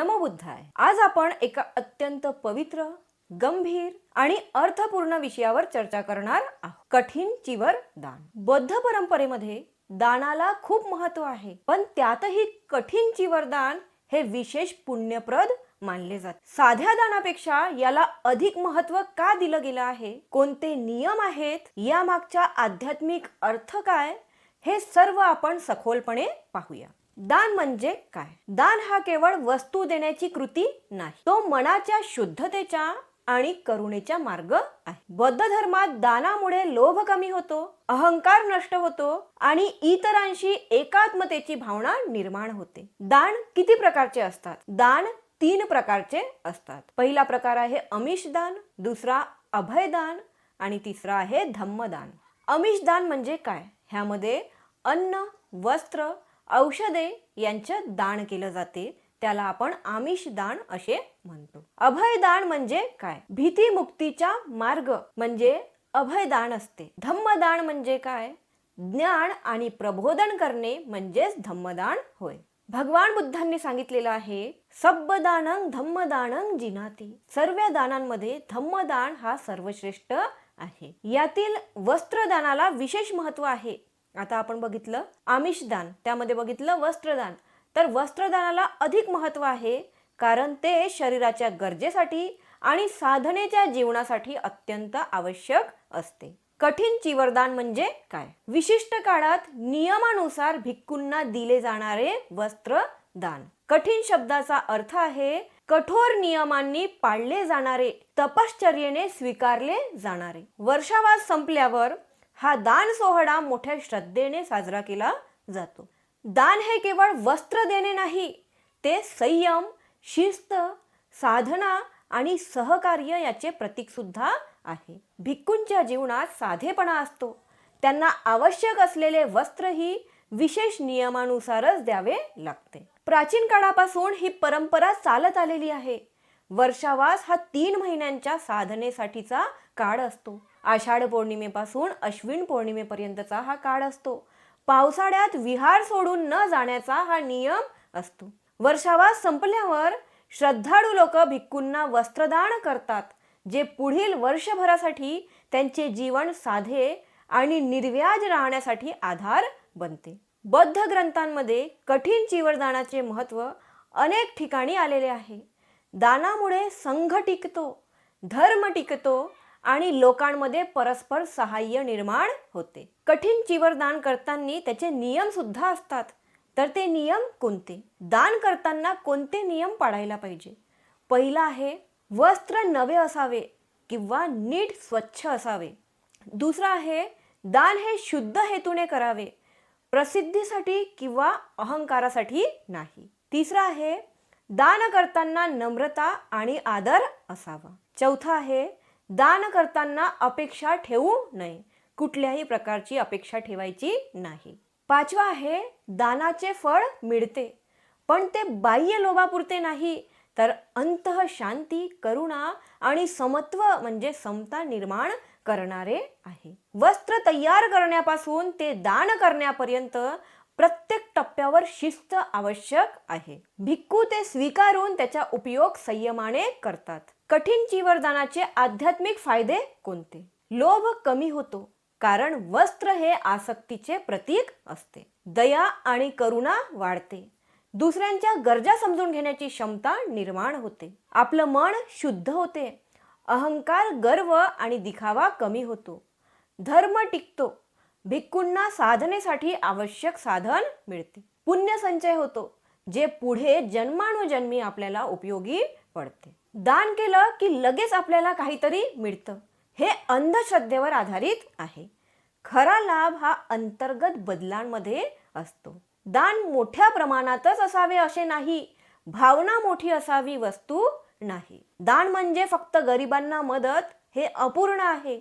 नमोबुद्धाय. आज आपण एका अत्यंत पवित्र गंभीर आणि अर्थपूर्ण विषयावर चर्चा करणार आहोत. कठीण चिवर दान. बौद्ध परंपरेमध्ये दानाला खूप महत्त्व आहे पण त्यातही कठीण चिवर दान हे विशेष पुण्यप्रद मानले जाते. साध्या दानापेक्षा याला अधिक महत्त्व का दिलं गेलं आहे? कोणते नियम आहेत? या मागच्या आध्यात्मिक अर्थ काय? हे सर्व आपण सखोलपणे पाहूया. दान म्हणजे काय? दान हा केवळ वस्तू देण्याची कृती नाही. तो मनाच्या शुद्धतेच्या आणि करुणेचा मार्ग आहे. बौद्ध धर्मात दानामुळे लोभ कमी होतो अहंकार नष्ट होतो आणि इतरांशी एकात्मतेची भावना निर्माण होते. दान किती प्रकारचे असतात? दान तीन प्रकारचे असतात. पहिला प्रकार आहे अमिष दान दुसरा अभयदान आणि तिसरा आहे धम्मदान अमिष दान म्हणजे काय? ह्यामध्ये अन्न वस्त्र औषधे यांचं दान केलं जाते. त्याला आपण आमिष दान असे म्हणतो. अभयदान म्हणजे काय? भीतीमुक्तीचा मार्ग म्हणजे अभयदान असते. धम्मदान म्हणजे काय? ज्ञान आणि प्रबोधन करणे म्हणजेच धम्मदान होय. भगवान बुद्धांनी सांगितलेलं आहे सब्बदानं धम्मदानं जिनाती. सर्व दानांमध्ये धम्मदान हा सर्वश्रेष्ठ आहे. यातील वस्त्रदानाला विशेष महत्त्व आहे. आता आपण बघितलं आमिषदान त्यामध्ये बघितलं वस्त्रदान. तर वस्त्रदानाला अधिक महत्त्व आहे कारण ते शरीराच्या गरजेसाठी आणि साधनेच्या जीवनासाठी अत्यंत आवश्यक असते. कठीण चिवरदान म्हणजे काय? विशिष्ट काळात नियमानुसार भिक्कूंना दिले जाणारे वस्त्र दान कठीण शब्दाचा अर्थ आहे कठोर नियमांनी पाळले जाणारे तपश्चर्येने स्वीकारले जाणारे. वर्षावास संपल्यावर हा दान सोहळा मोठ्या श्रद्धेने साजरा केला जातो. दान हे केवळ वस्त्र देणे नाही ते संयम शिस्त साधना आणि सहकार्य याचे प्रतीकसुद्धा आहे. भिक्कूंच्या जीवनात साधेपणा असतो. त्यांना आवश्यक असलेले वस्त्रही विशेष नियमानुसारच द्यावे लागते. प्राचीन काळापासून ही परंपरा चालत आलेली आहे. वर्षावास हा तीन महिन्यांच्या साधनेसाठीचा काळ असतो. आषाढ पौर्णिमेपासून अश्विन पौर्णिमेपर्यंतचा हा काळ असतो. पावसाळ्यात विहार सोडून न जाण्याचा हा नियम असतो. वर्षावास संपल्यावर श्रद्धाळू लोक भिक्कूंना वस्त्रदान करतात जे पुढील वर्षभरासाठी त्यांचे जीवन साधे आणि निर्व्याज राहण्यासाठी आधार बनते. बौद्ध ग्रंथांमध्ये कठीण चिवरदानाचे महत्त्व अनेक ठिकाणी आलेले आहे. दानामुळे संघ टिकतो धर्म टिकतो आणि लोकांमध्ये परस्पर सहाय्य निर्माण होते. कठीण चिवरदान करताना त्याचे नियम सुद्धा असतात. तर ते नियम कोणते? दान करताना कोणते नियम पाळायला पाहिजे? पहिला आहे वस्त्र नवे असावे किंवा नीट स्वच्छ असावे. दुसरा आहे दान हे शुद्ध हेतूने करावे प्रसिद्धीसाठी किंवा अहंकारासाठी नाही. तिसरा आहे दान करताना नम्रता आणि आदर असावा. चौथा आहे दान करताना अपेक्षा ठेवू नये. कुठल्याही प्रकारची अपेक्षा ठेवायची नाही. पाचवा आहे दानाचे फळ मिळते. पण ते बाह्य लोभापुरते नाही तर अंतः शांती करुणा आणि समत्व म्हणजे समता निर्माण करणारे आहे. वस्त्र तयार करण्यापासून ते दान करण्यापर्यंत प्रत्येक टप्प्यावर शिस्त आवश्यक आहे. भिक्खू ते स्वीकारून त्याचा उपयोग संयमाने करतात. कठीण चिवरदानाचे आध्यात्मिक फायदे कोणते? लोभ कमी होतो कारण वस्त्र हे आसक्तीचे प्रतीक असते. दया आणि करुणा वाढते. दुसऱ्यांच्या गरजा समजून घेण्याची क्षमता निर्माण होते. आपलं मन शुद्ध होते. अहंकार गर्व आणि दिखावा कमी होतो. धर्म टिकतो. भिक्कूंना साधनेसाठी आवश्यक साधन मिळते. पुण्य संचय होतो जे पुढे जन्मानुजन्मी आपल्याला उपयोगी पडते. दान केलं की लगेच आपल्याला काहीतरी मिळतं. हे अंधश्रद्धेवर आधारित आहे. खरा लाभ हा अंतर्गत बदलांमध्ये असतो. दान मोठ्या प्रमाणातच असावे असे नाही. भावना मोठी असावी वस्तू नाही. दान म्हणजे फक्त गरिबांना मदत हे अपूर्ण आहे.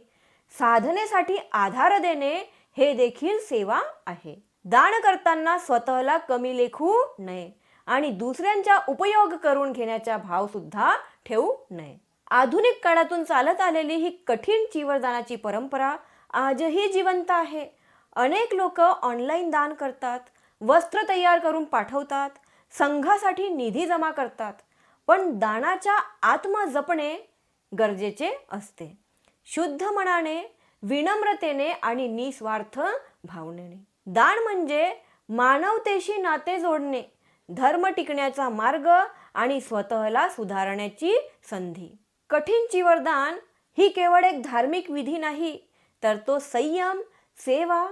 साधनेसाठी आधार देणे हे देखील सेवा आहे. दान करताना स्वतःला कमी लेखू नये. आणि दुसऱ्यांचा उपयोग करून घेण्याचा भावसुद्धा ठेवू नये. आधुनिक काळातून चालत आलेली ही कठीण चिवरदानाची परंपरा आजही जिवंत आहे. अनेक लोक ऑनलाईन दान करतात वस्त्र तयार करून पाठवतात संघासाठी निधी जमा करतात पण दानाच्या आत्मा जपणे गरजेचे असते. शुद्ध मनाने विनम्रतेने आणि निस्वार्थ भावनेने. दान म्हणजे मानवतेशी नाते जोडणे धर्म टिकण्याचा मार्ग आणि स्वतःला सुधारण्याची संधी. कठीण चिवरदान ही केवळ एक धार्मिक विधी नाही तर तो संयम सेवा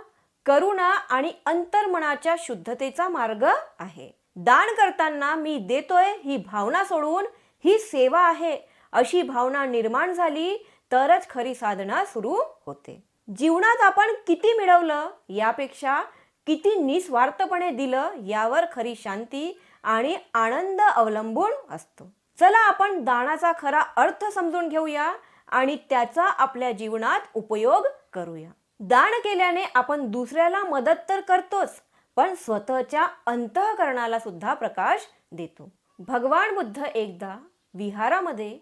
करुणा आणि अंतर्मनाच्या शुद्धतेचा मार्ग आहे. दान करताना मी देतोय ही भावना सोडून ही सेवा आहे अशी भावना निर्माण झाली तरच खरी साधना सुरू होते. जीवनात आपण किती मिळवलं यापेक्षा किती निस्वार्थपणे दिलं यावर खरी शांती आणि आनंद अवलंबून असतो. चला आपण दानाचा खरा अर्थ समजून घेऊया आणि त्याचा आपल्या जीवनात उपयोग करूया. दान केल्याने आपण दुसऱ्याला मदत तर करतोच पण स्वतःच्या अंतःकरणाला सुद्धा प्रकाश देतो. भगवान बुद्ध एकदा विहारामध्ये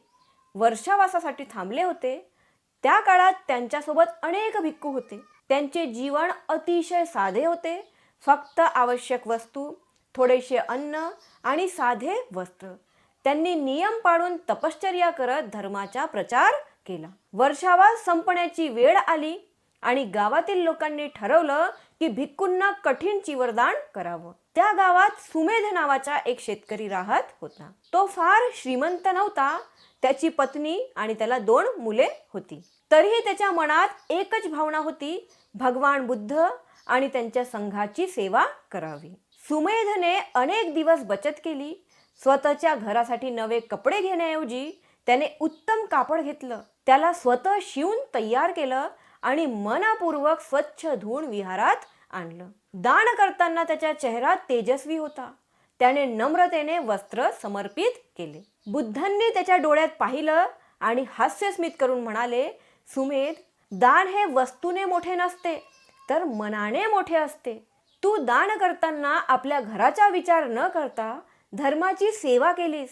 वर्षावासासाठी थांबले होते. त्या काळात त्यांच्यासोबत अनेक भिक्खू होते. त्यांचे जीवन अतिशय साधे होते. फक्त आवश्यक वस्तू थोडेसे अन्न आणि साधे वस्त्र. त्यांनी नियम पाळून तपश्चर्या करत धर्माचा प्रचार केला. वर्षावा संपण्याची वेळ आली आणि गावातील लोकांनी ठरवलं की भिक्कूंना कठीण चिवरदान करावं. त्या गावात सुमेध नावाचा एक शेतकरी राहत होता. तो फार श्रीमंत नव्हता. त्याची पत्नी आणि त्याला दोन मुले होती. तरीही त्याच्या मनात एकच भावना होती भगवान बुद्ध आणि त्यांच्या संघाची सेवा करावी. सुमेधने अनेक दिवस बचत केली. स्वतःच्या घरासाठी नवे कपडे घेण्याऐवजी त्याने उत्तम कापड घेतलं. त्याला स्वतः शिवून तयार केलं आणि मनापूर्वक स्वच्छ धुवून विहारात आणलं. दान करताना त्याचा चेहरा तेजस्वी होता. त्याने नम्रतेने वस्त्र समर्पित केले. बुद्धांनी त्याच्या डोळ्यात पाहिलं आणि हास्यस्मित करून म्हणाले सुमेध दान हे वस्तूने मोठे नसते तर मनाने मोठे असते. तू दान करताना आपल्या घराचा विचार न करता धर्माची सेवा केलीस.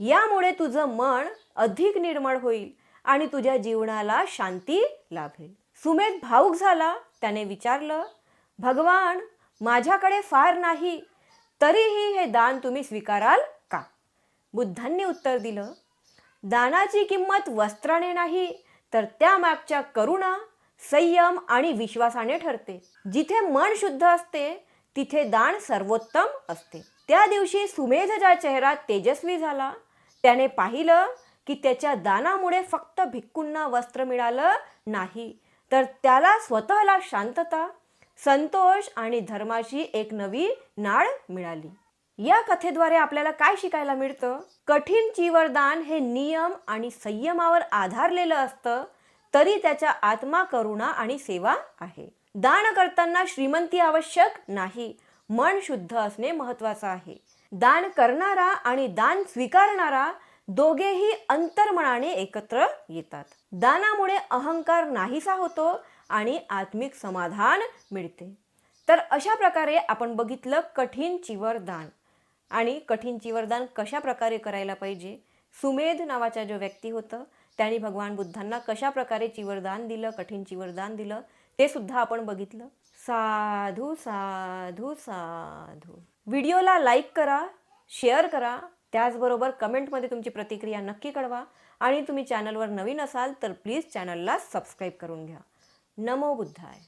यामुळे तुझं मन अधिक निर्मळ होईल आणि तुझ्या जीवनाला शांती लाभेल. सुमेध भाऊक झाला त्याने विचारलं भगवान माझ्याकडे फार नाही तरीही हे दान तुम्ही स्वीकाराल का? बुद्धांनी उत्तर दिलं दानाची किंमत वस्त्राने नाही तर त्यामागच्या करुणा संयम आणि विश्वासाने ठरते. जिथे मन शुद्ध असते तिथे दान सर्वोत्तम असते. त्या दिवशी सुमेधचा चेहरा तेजस्वी झाला. त्याने पाहिलं की त्याच्या दानामुळे फक्त भिक्कूंना वस्त्र मिळालं नाही तर त्याला स्वतःला शांतता संतोष आणि धर्माची एक नवी नाळ मिळाली. या कथेद्वारे आपल्याला काय शिकायला मिळतं? कठीण चिवरदान हे नियम आणि संयमावर आधारलेलं असतं तरी त्याच्या आत्मा करुणा आणि सेवा आहे. दान करताना श्रीमंती आवश्यक नाही मन शुद्ध असणे महत्वाचं आहे. दान करणारा आणि दान स्वीकारणारा दोघेही अंतर्मनाने एकत्र येतात. दानामुळे अहंकार नाहीसा होतो आणि आत्मिक समाधान मिळते. तर अशा प्रकारे आपण बघितलं कठीण चिवर दान आणि कठीण चिवरदान कशा प्रकारे करायला पाहिजे? सुमेध नावाचा जो व्यक्ती होतं त्यांनी भगवान बुद्धांना कशा प्रकारे चिवरदान दिलं कठीण चिवरदान दिलं ते सुद्धा आपण बघितलं. साधू साधू साधू. व्हिडिओला लाईक करा शेअर करा त्याचबरोबर कमेंटमध्ये तुमची प्रतिक्रिया नक्की कळवा आणि तुम्ही चॅनलवर नवीन असाल तर प्लीज चॅनलला सबस्क्राईब करून घ्या. नमो बुद्धाय.